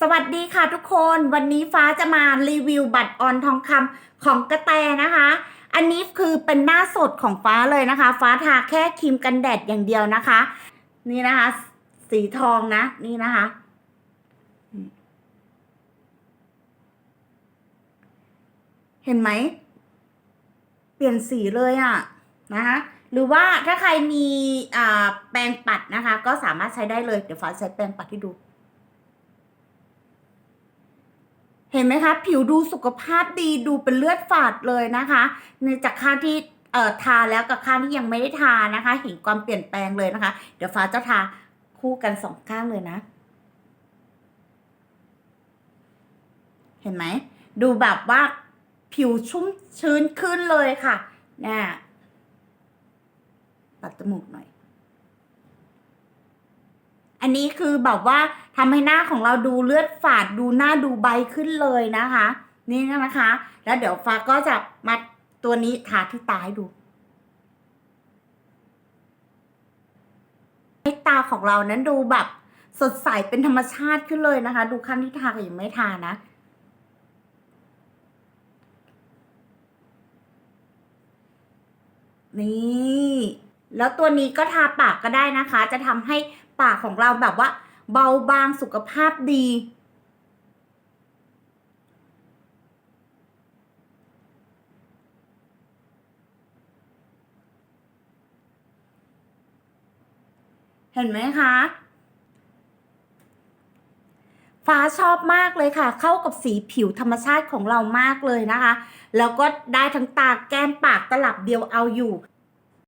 สวัสดีค่ะทุกคนวันนี้ฟ้าจะมารีวิวบัตรออนทองคำของกระแตนะคะ อันนี้คือเป็นหน้าสดของฟ้าเลยนะคะ ฟ้าทาแค่ครีมกันแดดอย่างเดียวนะคะ นี่นะคะ สีทองนะ นี่นะคะ เห็นไหม เปลี่ยนสีเลยอะ่ะนะคะหรือว่าถ้าใครมีแปรงปัดนะคะ ก็สามารถใช้ได้เลย เดี๋ยวฟ้าใช้แปรงปัดให้ดู เห็นไหมคะ ผิวดูสุขภาพดีดูเป็นเลือดฝาดเลยนะคะในจากข้างที่เอ่อทาแล้วกับข้างที่ยังไม่ได้ทานะคะ เห็นความเปลี่ยนแปลงเลยนะคะ เดี๋ยวฟ้าจะทาคู่กันสองข้างเลยนะ เห็นไหม ดูแบบว่าผิวชุ่มชื้นขึ้นเลยค่ะเนี่ยปัดจมูกหน่อย อันนี้คือแบบว่าทำให้หน้าของเราดูเลือดฝาดดูหน้าดูใบขึ้นเลยนะคะ นี่นะคะ แล้วเดี๋ยวฟ้าก็จะมาตัวนี้ทาที่ตาให้ดูให้ตาของเรานั้นดูแบบสดใสเป็นธรรมชาติขึ้นเลยนะคะ ดูข้างที่ทากับยังไม่ทานะนี่ แล้วตัวนี้ก็ทาปากก็ได้นะคะ จะทำให้ ปากของเราแบบว่า เบาบางสุขภาพดี เห็นไหมคะฟ้าชอบมากเลยค่ะ เข้ากับสีผิวธรรมชาติของเรามากเลยนะคะ แล้วก็ได้ทั้งตาแก้มปากตลับเดียวเอาอยู่